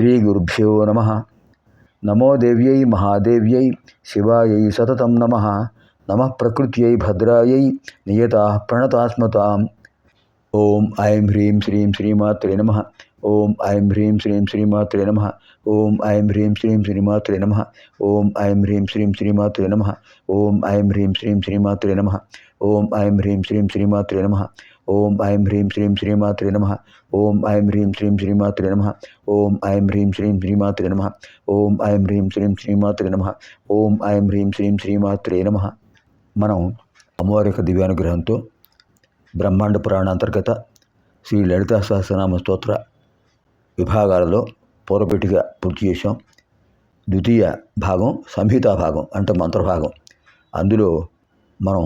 श्री गुरुभ्यो नम। नमो दिव्य, महादेव्यै, शिवाय, सतत नम। नम प्रकृत भद्रायै, नियता प्रणतास्मता ॐ, ऐं ह्रीं, श्रीं, श्रीमात्रे नम। ॐ, ऐं ह्रीं, श्रीं, श्रीमात्रे नम। ॐ, ऐं ह्रीं, श्रीं, श्रीमात्रे नम। ॐ, ऐं ह्रीं, श्रीं, श्रीमात्रे नम। ॐ, ऐं ह्रीं, श्रीं, श्रीमात्रे नम। ॐ, ऐं ह्रीं, श्रीं, श्रीमात्रे नम। ఓం ఐం హ్రీం శ్రీం శ్రీమాతృ నమ. ఓం ఐం హ్రీం శ్రీం శ్రీమాతృ నమ. ఓం ఐం హ్రీం శ్రీం శ్రీమాతృ నమ. ఓం ఐం హ్రీం శ్రీం శ్రీమాతృ నమ. ఓం ఐం హ్రీం శ్రీం శ్రీమాత్రే నమ. మనం అమ్మవారి యొక్క దివ్యానుగ్రహంతో బ్రహ్మాండ పురాణ అంతర్గత శ్రీ లలితా సహస్రనామ స్తోత్ర విభాగాలలో పూర్వపెట్టిగా పూర్తి చేశాం. ద్వితీయ భాగం సంహితా భాగం అంటే మంత్రభాగం. అందులో మనం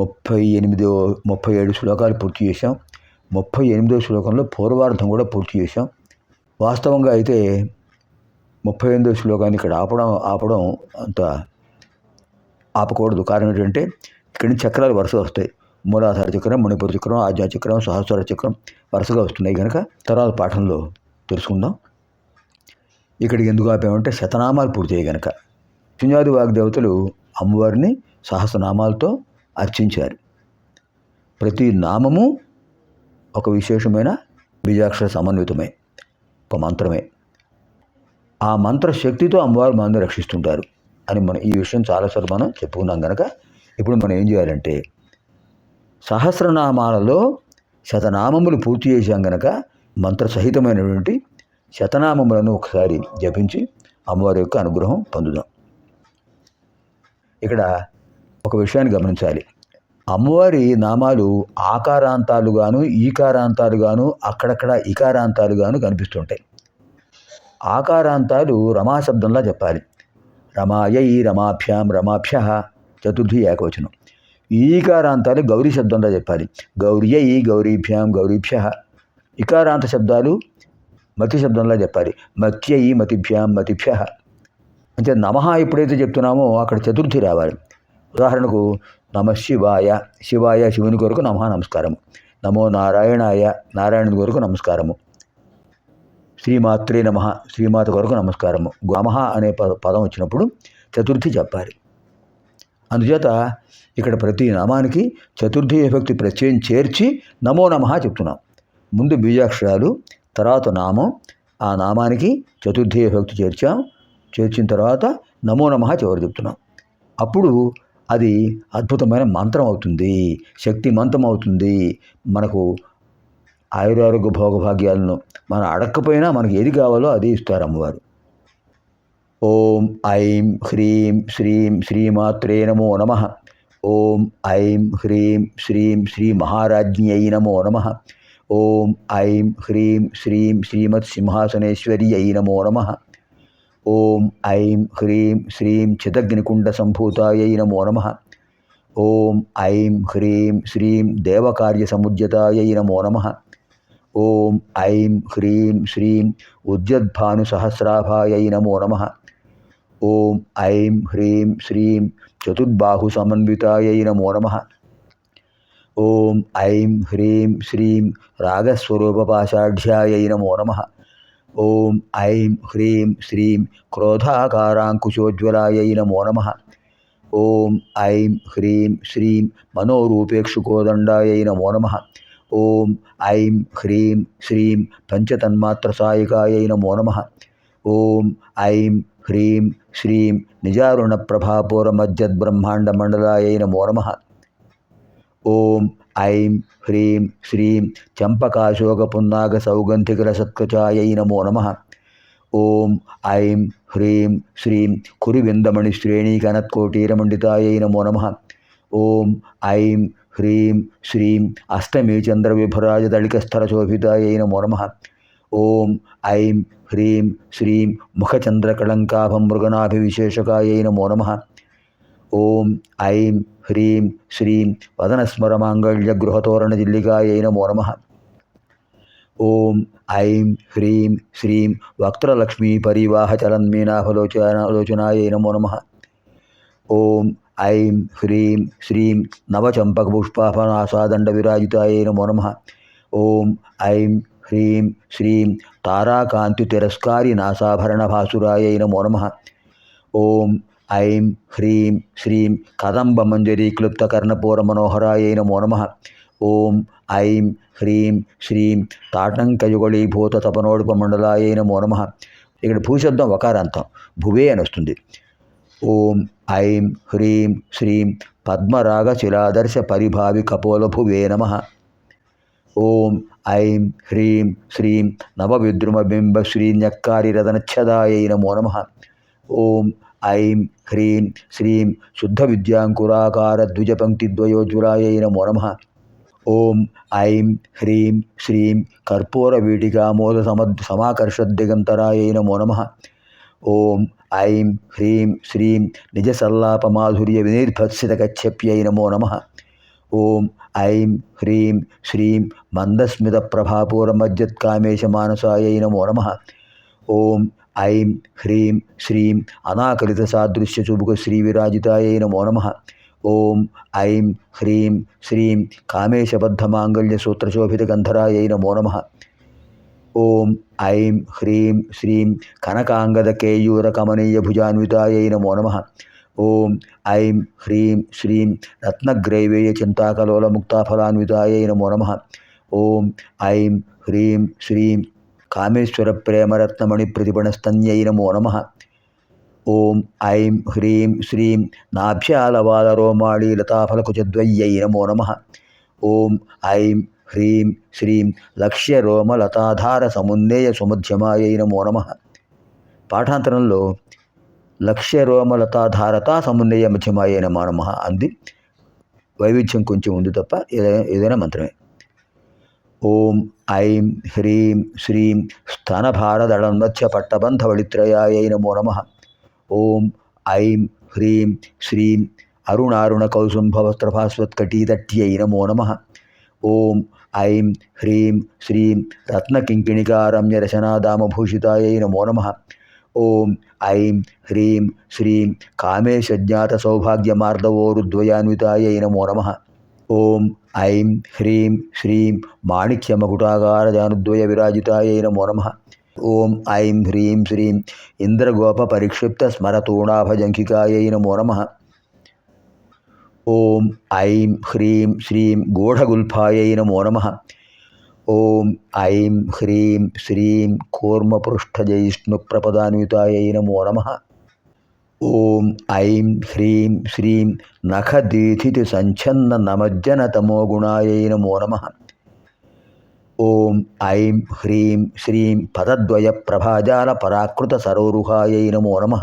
ముప్పై ఎనిమిదో ముప్పై ఏడు శ్లోకాలు పూర్తి చేశాం. ముప్పై ఎనిమిదో శ్లోకంలో పూర్వార్థం కూడా పూర్తి చేశాం. వాస్తవంగా అయితే ముప్పై ఎనిమిదో శ్లోకాన్ని ఇక్కడ ఆపడం ఆపడం అంత ఆపకూడదు. కారణం ఏంటంటే ఇక్కడి నుంచి చక్రాలు వరుసగా వస్తాయి. మూలాధార చక్రం మణిపూర్ చక్రం ఆజ్ఞా చక్రం సహస్ర చక్రం వరుసగా వస్తున్నాయి కనుక తర్వాత పాఠంలో తెలుసుకుందాం. ఇక్కడికి ఎందుకు ఆపామంటే శతనామాలు పూర్తయ్యాయి కనుక శూన్యాది వాగ్దేవతలు అమ్మవారిని సహస్రనామాలతో అర్చించారు. ప్రతి నామము ఒక విశేషమైన బీజాక్షర సమన్వితమే ఒక మంత్రమే. ఆ మంత్ర శక్తితో అమ్మవారు మనల్ని రక్షిస్తుంటారు అని మనం ఈ విషయం చాలాసార్లు మనం చెప్పుకున్నాం కనుక ఇప్పుడు మనం ఏం చేయాలంటే సహస్రనామాలలో శతనామములు పూర్తి చేశాం గనక మంత్ర సహితమైనటువంటి శతనామములను ఒకసారి జపించి అమ్మవారి యొక్క అనుగ్రహం పొందుదాం. ఇక్కడ ఒక విషయాన్ని గమనించాలి. అమ్మవారి నామాలు ఆకారాంతాలుగాను ఈకారాంతాలుగాను అక్కడక్కడ ఇకారాంతాలుగాను కనిపిస్తుంటాయి. ఆకారాంతాలు రమాశబ్దంలా చెప్పాలి. రమాయై రమాభ్యాం రమాభ్య చతుర్థి ఏకవచనం. ఈకారాంతాలు గౌరీ శబ్దంలా చెప్పాలి. గౌర్యై గౌరీభ్యాం గౌరీభ్య ఇకారాంత శబ్దాలు మతి శబ్దంలా చెప్పాలి. మత్యై మతిభ్యాం మతిభ్య అంటే నమః ఎప్పుడైతే చెప్తున్నామో అక్కడ చతుర్థి రావాలి. ఉదాహరణకు నమ శివాయ. శివాయ శివుని కొరకు నమ నమస్కారము. నమో నారాయణాయ నారాయణుని కొరకు నమస్కారము. శ్రీమాత్రే నమ శ్రీమాత కొరకు నమస్కారము. నమః అనే పద పదం వచ్చినప్పుడు చతుర్థి చెప్పాలి. అందుచేత ఇక్కడ ప్రతి నామానికి చతుర్థి విభక్తి ప్రత్యయం చేర్చి నమో నమ చెప్తున్నాం. ముందు బీజాక్షరాలు తర్వాత నామం ఆ నామానికి చతుర్థి విభక్తి చేర్చాం. చేర్చిన తర్వాత నమో నమ చివరి చెప్తున్నాం. అప్పుడు అది అద్భుతమైన మంత్రం అవుతుంది శక్తిమంతం అవుతుంది. మనకు ఆయురారోగ్య భోగభాగ్యాలను మనం అడగకపోయినా మనకి ఏది కావాలో అది ఇస్తారు అమ్మవారు. ఓం ఐం హ్రీం శ్రీం శ్రీమాత్రే నమో నమ. ఓం ఐం హ్రీం శ్రీం శ్రీ మహారాజ్ఞై నమో నమ. ఓం ఐం హ్రీం శ్రీం శ్రీమత్ సింహాసనేశ్వర్యై నమో నమ. ओम ऐं ह्रीं श्रीं चिदग्निकुण्डसम्भूतायै नमो नमः। ॐ ऐं ह्रीं श्रीं देवकार्यसमुज्यतायै नमो नमः। ॐ ऐं ह्रीं श्रीं उद्यद्भानुसहस्राभायै नमो नमः। ॐ ऐं ह्रीं श्रीं चतुर्बाहुसमन्वितायै नमो नमः। ॐ ऐं ह्रीं श्रीं रागस्वरूपपाषाढ्यायै नमो नमः। ఓం ఐం హ్రీం శ్రీం క్రోధాకారాంకుశోజ్వలాయై నమో నమ. ఓం ఐం హ్రీం శ్రీం మనోరూపేక్షుకోదండాయై నమో నమ. ఓం ఐం హ్రీం శ్రీం పంచతన్మాత్రసాయికాయై నమో నమ. ఓం ఐం హ్రీం శ్రీం నిజారుణ నిజారుణప్రభాపూరమజ్జద్బ్రహ్మాండమండలాయై నమో నమ. ఓం ఐం హ్రీం శ్రీం చంపకాశోక పున్నాగ సౌగంధికర సత్కచాయై నమో నమ. ఓం ఐం హ్రీం శ్రీం కురివిందమణి శ్రేణీకనత్కోటీరమండితాయై నమో నమ. ఓం ఐం హ్రీం శ్రీం అష్టమీ చంద్రవిభరాజదళికస్థలశోభితాయై నమో నమ. ఓం ఐం హ్రీం శ్రీం ముఖచంద్రకళంకాభం మృగనాభివిశేషకాయై నమో నమ. ఓం ఐం హ్రీం శ్రీం వదనస్మరమాంగళ్య గృహతోరణ దిల్లిగాయ నమో నమ ఓం ఐం హ్రీం శ్రీం వక్త్రలక్ష్మీ పరివాహ చలన్మీనాభలోచనాలోచనాయై నమో నమ ఓం ఐం హ్రీం శ్రీం నవచంపకపుష్పాఫనాసాదండ విరాజితాయ నమో నమ ఓం ఐం హ్రీం శ్రీం తారాకాంతి తిరస్కారి నాసాభరణ భాసురాయ నమో నమ ఓం ఐం హ్రీం శ్రీం కదంబ మంజరీ క్లుప్తకర్ణపూర మనోహరాయ నమో నమ ఓం ఐం హ్రీం శ్రీం తాటంకయుగళీభూత తపనోడుప మండలాయై నమో నమ ఇక్కడ భూశబ్దం ఒకారాంతం భువే అని వస్తుంది ఓం ఐం హ్రీం శ్రీం పద్మరాగ శిలాదర్శ పరిభావి కపోల భువే నమ ఓం ఐం హ్రీం శ్రీం నవవిద్రుమబింబ శ్రీన్యక్కారిరదనచ్చదాయై నమో నమ ఓం ఐం హ్రీం శ్రీం శుద్ధ విద్యాంకురాకార ద్విజపంక్తిద్వయోజ్వలాయై నమో నమ. ఓం ఐం హ్రీం శ్రీం కర్పూర వీటికామోద సమ సమాకర్షద్దిగంతరాయై నమో నమ. ఓం ఐం హ్రీం శ్రీం నిజసల్లాపమాధుర్య వినిర్భత్సిత కచ్చప్యై నమో నమ. ఓం ఐం హ్రీం శ్రీం మందస్మిత ప్రభాపూర మజ్జత్కామేశ మానసాయై నమో నమ. ఓం ఐం హ్రీం శ్రీం అనాకలిత సాదృశ్య చుబుక శ్రీ విరాజితాయై నమో నమ ఓం ఐం హ్రీం శ్రీం కామేశబద్ధ మాంగళ్య సూత్రశోభిత గంధరాయై నమో నమ ఓం ఐం హ్రీం శ్రీం కనకాంగద కేయూర కమనీయ భుజాన్వితాయై నమో నమ ఓం కామేశ్వర ప్రేమరత్నమణి ప్రతిపణస్తన్యై నమో నమ. ఓం ఐం హ్రీం శ్రీం నాభ్యాలవాలరోమాళీ లతాఫలకుచద్వయ్యై నమో నమ. ఓం ఐం హ్రీం శ్రీం లక్ష్యరోమలతాధార సమున్నేయ సుమధ్యమాయై నమో నమ. పాఠాంతరంలో లక్ష్యరోమలతాధారత సమున్నేయ మధ్యమాయ నమో నమ అంది. వైవిధ్యం కొంచెం ఉంది తప్ప ఏదైనా ఏదైనా మంత్రమే. ఓం ఐం హ్రీం శ్రీం స్తనభారదళన్మధ్య పట్టబంధవళిత్రయాయ నమో నమ. ఓం ఐం హ్రీం శ్రీం అరుణారుణ కౌసుంభవస్త్రభాస్వత్కటీతట్యై నమో నమ. ఓం ఐం హ్రీం శ్రీం రత్నకింకిణికారమ్యరచనాదామభూషితాయై నమో నమ. ఓం ఐం హ్రీం శ్రీం కామేశజ్ఞాత సౌభాగ్యమార్దవోరుద్వయాన్వితాయై నమో నమ. ఓం ఐం హ్రీం శ్రీం మాణిక్యమకుటాగారజానుద్వయ విరాజితాయై నమో నమ ఓం ఐం హ్రీం శ్రీం ఇంద్రగోప పరిక్షిప్త స్మరతూణాభజంకికాయై నమో నమ ఓం ఐం హ్రీం శ్రీం గూఢగుల్ఫాయై నమో నమ ఓం ఐం హ్రీం శ్రీం కూర్మపృష్ఠజైష్ణుప్రపదాన్వితాయై నమో నమ ఓం ఐం హ్రీం శ్రీం నఖదీథితి సంఛన్న నమజ్జన తమోగుణాయై నమో నమ ఓం ఐం హ్రీం శ్రీం పదద్వయ ప్రభాజాల పరాకృత సరోరుహాయై నమో నమ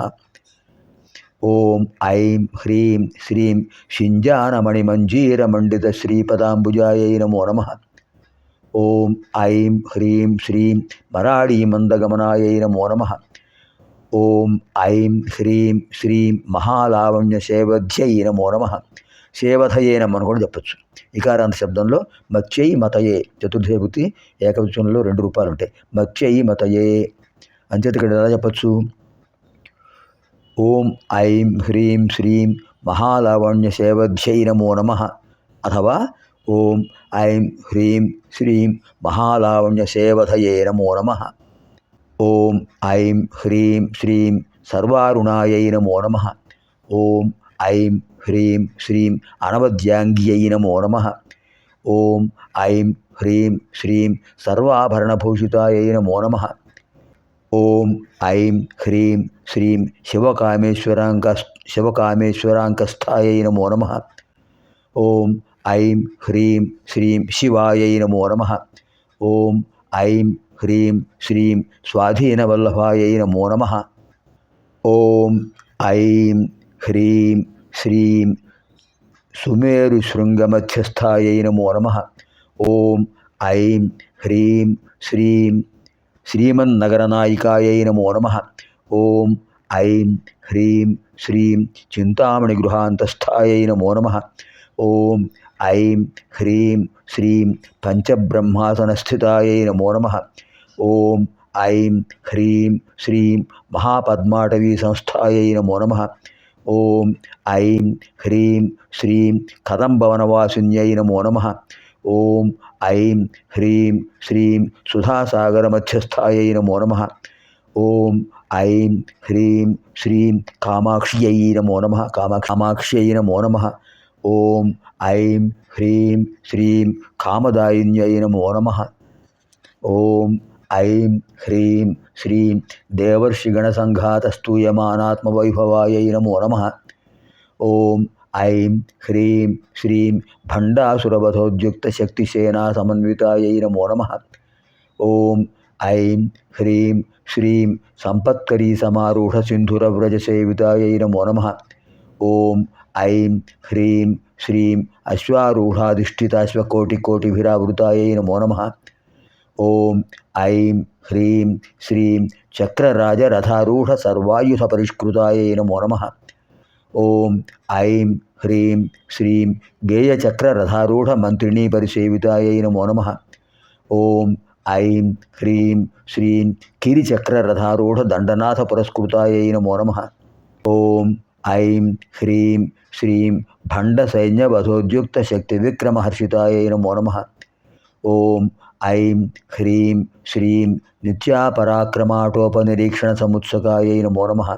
ఓం ఐం హ్రీం శ్రీం షింజానమణిమంజీరమండిత శ్రీపదాంబుజాయై నమో నమ ఓం ఐం హ్రీం శ్రీం మరాళీమందగమనాయై నమో నమ ఓం ఐం హ్రీం శ్రీం మహాలావణ్య సేవధ్యై నమో నమ. సేవధయే నమ్మని కూడా చెప్పచ్చు. ఇకారాంత శబ్దంలో మత్స్యై మతయే చతుర్థవిభక్తి ఏకవచనంలో రెండు రూపాలు ఉంటాయి. మత్స్యై మతయే అంచేత ఇక్కడ ఎలా చెప్పచ్చు? ఓం ఐం హ్రీం శ్రీం మహాలావణ్య సేవధ్యై నమో నమ. అథవా ఓం ఐం హ్రీం శ్రీం మహాలావణ్య సేవధయే నమో నమ. ఓం ఐం హ్రీం శ్రీం సర్వారుణాయై నమో నమ ఓం ఐం హ్రీం శ్రీం అనవద్యాంగ్యై నమో నమ ఓం ఐం హ్రీం శ్రీం సర్వాభరణభూషితాయై నమో నమ ఓం ఐం హ్రీం శ్రీం శివకామేశ్వరాంక శివకామేశ్వరాంకస్థాయై నమో నమ ఓం ఐం హ్రీం శ్రీం శివాయై నమో నమ ఓం ఐం హ్రీం శ్రీం స్వాధీనవల్లభాయై నమో నమ. ఓం ఐం హ్రీం శ్రీం సుమేరు శృంగమధ్యస్థాయై నమో నమ. ఓం ఐం హ్రీం శ్రీం శ్రీమన్నగరనాయికాయై నమో నమ. ఓం ఐం హ్రీం శ్రీం చింతామణి గృహాంతస్థాయై నమో నమ. ఓం ఐం హ్రీం శ్రీం పంచబ్రహ్మాసనస్థితాయై నమో నమ. ఓం ఐం హ్రీం శ్రీం మహాపద్మాటవీ సంస్థాయై నమో నమ. ఓం ఐం హ్రీం శ్రీం కదంబవనవాసిన్యై నమో నమ. ఓం ఐం హ్రీం శ్రీం సుధాసాగరమధ్యస్థాయై నమో నమ. ఓం ఐం హ్రీం శ్రీం కామాక్ష్యై నమో నమ. కామ కామాక్ష్యై నమో నమ. ఓం ఐం హ్రీం శ్రీం కామదాయిన్యై నమో నమ ఓం ఐం హ్రీం శ్రీం దేవర్షిగణసంఘాతస్తూయమానాత్మవైభవాయై నమో నమ ఓం ఐం హ్రీం శ్రీం భండాసురవధోద్యుక్తశక్తిసేనాసమన్వితాయై నమో నమ ఓం ఐం హ్రీం శ్రీం సంపత్కరీ సమారూఢ సింధురవ్రజ నమో నమ ఓం ఐం హ్రీం శ్రీం అశ్వారూఢాధిష్ఠితాశ్వకోటికోటిభిరావృతాయై నమో నమ ఓం ఐం హ్రీం శ్రీం చక్రరాజరథారూఢ సర్వాయుధ పరిష్కృతాయై నమో నమ ఓం ఐం హ్రీం శ్రీం గేయచక్రరథారూఢ మంత్రిణీ పరిసేవితాయై నమో నమ ఓం ఐం హ్రీం శ్రీం కిరిచక్రరథారూఢ ఐం హ్రీం శ్రీం భండ సైన్య వధోద్యుక్త శక్తి విక్రమహర్షితాయ నమో నమ ఓం ఐం హ్రీం శ్రీం నిత్యాపరాక్రమాటోపనిరీక్షణ సముత్సకాయ నమో నమ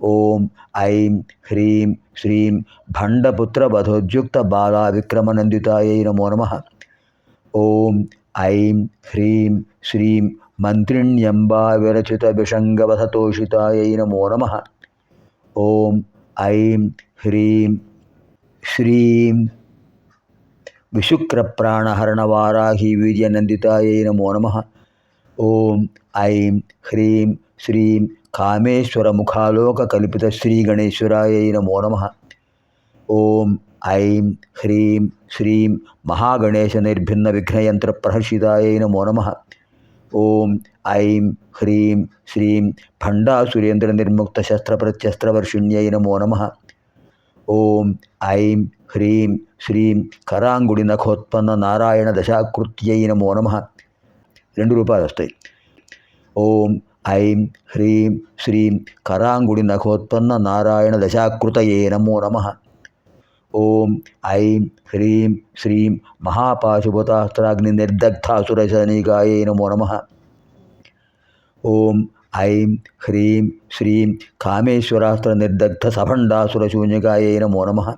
ఓం ఐం హ్రీం శ్రీం భండపుత్ర వధోద్యుక్త బాలా విక్రమనందితాయ నమో నమ ఓం ఐం హ్రీం శ్రీం మంత్రిణ్యంబా విరచిత విషంగవసతోషితాయ నమో నమ ఓం ఐం హ్రీం శ్రీం. విశుక్రప్రాణహరణవారాహి వీర్యనందితాయై నమో నమ. ఓం ఐం హ్రీం శ్రీం కామేశ్వర ముఖాలోక కల్పిత శ్రీ గణేశ్వరాయై నమో నమ. ఓం ఐం హ్రీం శ్రీం మహాగణేశ నిర్భిన్న విఘ్నయంత్ర ప్రహర్షితాయై నమో నమ. ఓం ఐం హ్రీం శ్రీం భండాసురేంద్ర నిర్ముక్త శస్త్రప్రత్యస్త్రవర్షిణ్యై నమో నమ ఓం ఐం హ్రీం శ్రీం కరాంగుడి నఖోత్పన్న నారాయణ దశాకృత్యై నమో నమ రెండు రూపాయలు వస్తాయి ఓం ఐం హ్రీం శ్రీం కరాంగుడి నఖోత్పన్న నారాయణ దశాకృతయే నమో నమ ఓం ఐం హ్రీం శ్రీం మహాపాశుపతాస్త్రాగ్ని నిర్దగ్ధాసురసనికాయే నమో నమ. ఓం ఐం హ్రీం శ్రీం కామేశ్వరాస్త్ర నిర్దగ్ధ సభండాసురశూన్యకాయే నమో నమ.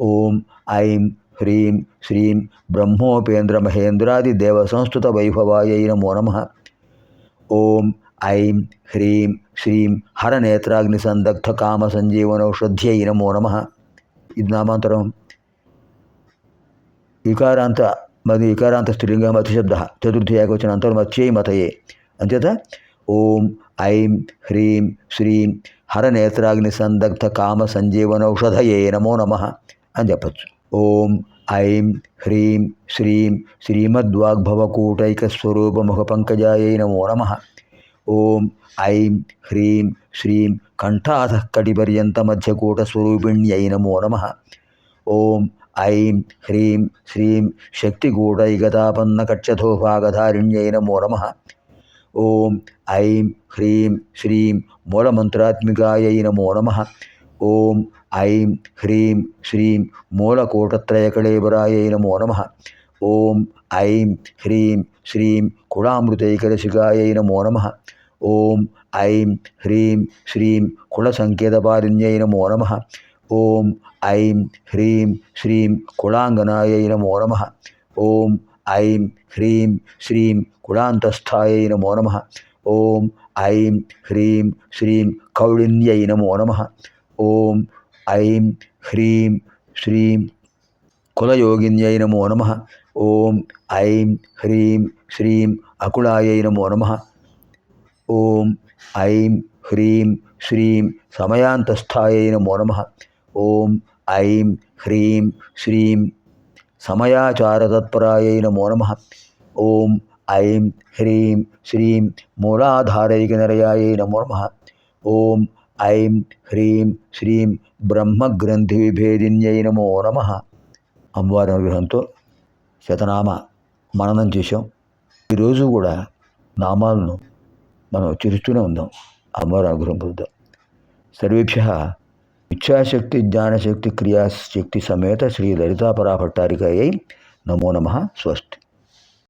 ఓం ఐం హ్రీం శ్రీం బ్రహ్మోపేంద్ర మహేంద్రాది దేవ సంస్కృత వైభవాయై నమో నమ. ఓం ఐం హ్రీం శ్రీం హరనేత్రాగ్ని సందగ్ధ కామ సంజీవనౌషధ్యై నమో నమ. ఇది నామాంతరం. ఇకారాంత మరి ఇకారాంత స్త్రీలింగ మతిశబ్ద చతుర్థి ఏకవచన అంతర్మత్యై మతయే. అంచేత ఓం ఐం హ్రీం శ్రీం హరనేత్రాగ్ని సందగ్ధ కామ సంజీవనౌషధయే నమో నమ అని చెప్పచ్చు. ఓం ఐం హ్రీం శ్రీం శ్రీమద్వాగ్భవకూటైకస్వరూపముఖ పంకజాయై నమో నమ. ఓం ఐం హ్రీం శ్రీం కంఠాధ మధ్యకూట స్వరూపిణ్యై నమో నమ ఓం ఐం హ్రీం శ్రీం శక్తికూటైగతాపన్న కక్షధోభాగధారిణ్యై నమో నమ ఓం ఐం హ్రీం శ్రీం మూలమంత్రాత్మికాయై నమో నమ ఓం ఐం హ్రీం శ్రీం మూలకోటత్రయకళేబరాయై నమో నమ ఓం ఐం హ్రీం శ్రీం కుళామృతైకరసికాయై నమో నమ ఓం ఐం హ్రీం శ్రీం కుళసంకేతపారిణ్యై నమో. నమ ఓం ఐం హ్రీం శ్రీం కుళాంగనాయై నమో నమ. ఓం ఐం హ్రీం శ్రీం కుళాంతస్థాయై నమో నమ. ఓం ఐం హ్రీం శ్రీం కౌళిన్యై నమో నమ. ఓం ఐం హ్రీం శ్రీం కులయోగిన్యై నమో నమ. ఓం ఐం హ్రీం శ్రీం అకులాయై నమో నమ. ఓం ఐం హ్రీం శ్రీం సమయాంతస్థాయై నమో నమ. ఓం ఐం హ్రీం శ్రీం సమయాచారతత్పరాయై నమో నమ. ఓం ఐం హ్రీం శ్రీం మూలాధారైకనరయాయై నమో నమ. ఓం ఐం హ్రీం శ్రీం బ్రహ్మగ్రంథి విభేదిన్యై నమో. నమ అమ్మవారి అనుగ్రహంతో శతనామ మననం చేశాం. ఈరోజు కూడా నామాలను మనం చిరుస్తూనే ఉందాం అమ్మవారు అనుగ్రహం పొందుదాం సర్వేభ్య ఇచ్ఛాశక్తి జ్ఞానశక్తి క్రియాశక్తి సమేత శ్రీ లలితాపరాభట్టారికయ్యై నమో నమ. స్వస్తి.